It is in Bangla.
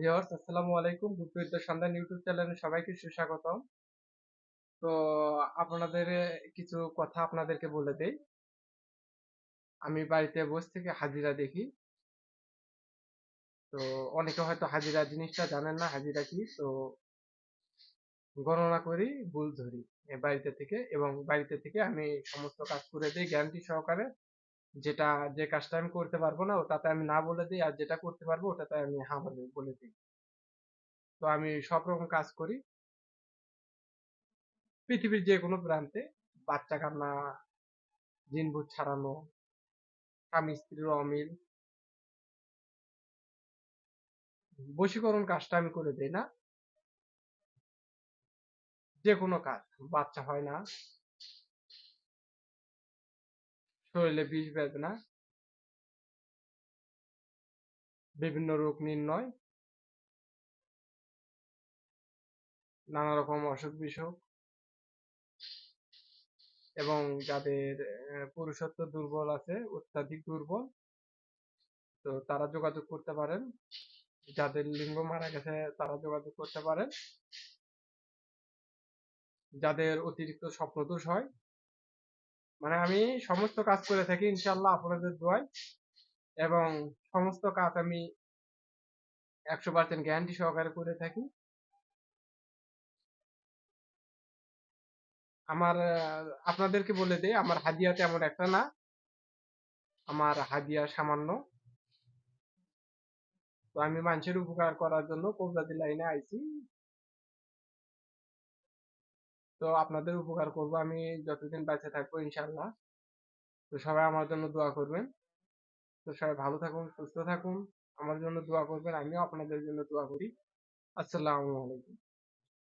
ভিউয়ার্স, আসসালামু আলাইকুম। সন্ধান ইউটিউব চ্যানেলে সবাইকে তো, আপনাদের কিছু কথা আপনাদেরকে বলে দেই। আমি বাড়িতে বসে থেকে হাজিরা দেখি। তো, অনেকে হয়তো হাজিরা জিনিসটা জানেন না, হাজিরা কি? তো, গণনা করি, ভুল ধরি। বাড়িতে থেকে এবং বাড়িতে থেকে আমি সমস্ত কাজ করে দিই, গ্যারান্টি সহকারে। যেটা যে কাজটা আমি করতে পারব না, ওটাতে আমি না বলে দিই, আর যেটা করতে পারব, ওটাতে আমি হ্যাঁ বলে বলে দিই। তো আমি সব রকম কাজ করি। পৃথিবীর যে কোনো প্রান্তে বাচ্চা কান্না জিনভূত ছাড়ানো, স্বামী, স্ত্রীর অমিল, বশীকরণ কাজটা আমি করে দিই না। যে কোনো কাজ, বাচ্চা হয় না। শরীরে বিষ বেদনা, বিভিন্ন রোগ নির্ণয়, নানা রকম অসুখ বিসুখ এবং যাদের পুরুষত্ব দুর্বল আছে, অত্যাধিক দুর্বল, তো তারা যোগাযোগ করতে পারেন। যাদের লিঙ্গ মারা গেছে, তারা যোগাযোগ করতে পারেন। যাদের অতিরিক্ত স্বপ্নদোষ হয় মানে আমি সমস্ত কাজ করে থাকি ইনশাল্লাহ আপনাদের দোয়ায়। এবং সমস্ত কাজ আমি একশো পার্সেন্ট গ্যারান্টি সহকারে করে থাকি। আমার, আপনাদেরকে বলে দেই, আমার হাদিয়া তেমন একটা না। আমার হাদিয়া সামান্য। তো আমি মানুষের উপকার করার জন্য কবজাদি লাইনে আইছি। তো আপনাদের উপকার করব, আমি যতদিন বেঁচে থাকব, ইনশাল্লাহ। তো সবাই আমার জন্য দোয়া করবেন। তো সবাই ভালো থাকুন, সুস্থ থাকুন, আমার জন্য দোয়া করবেন, আমিও আপনাদের জন্য দোয়া করি। আসসালামু আলাইকুম।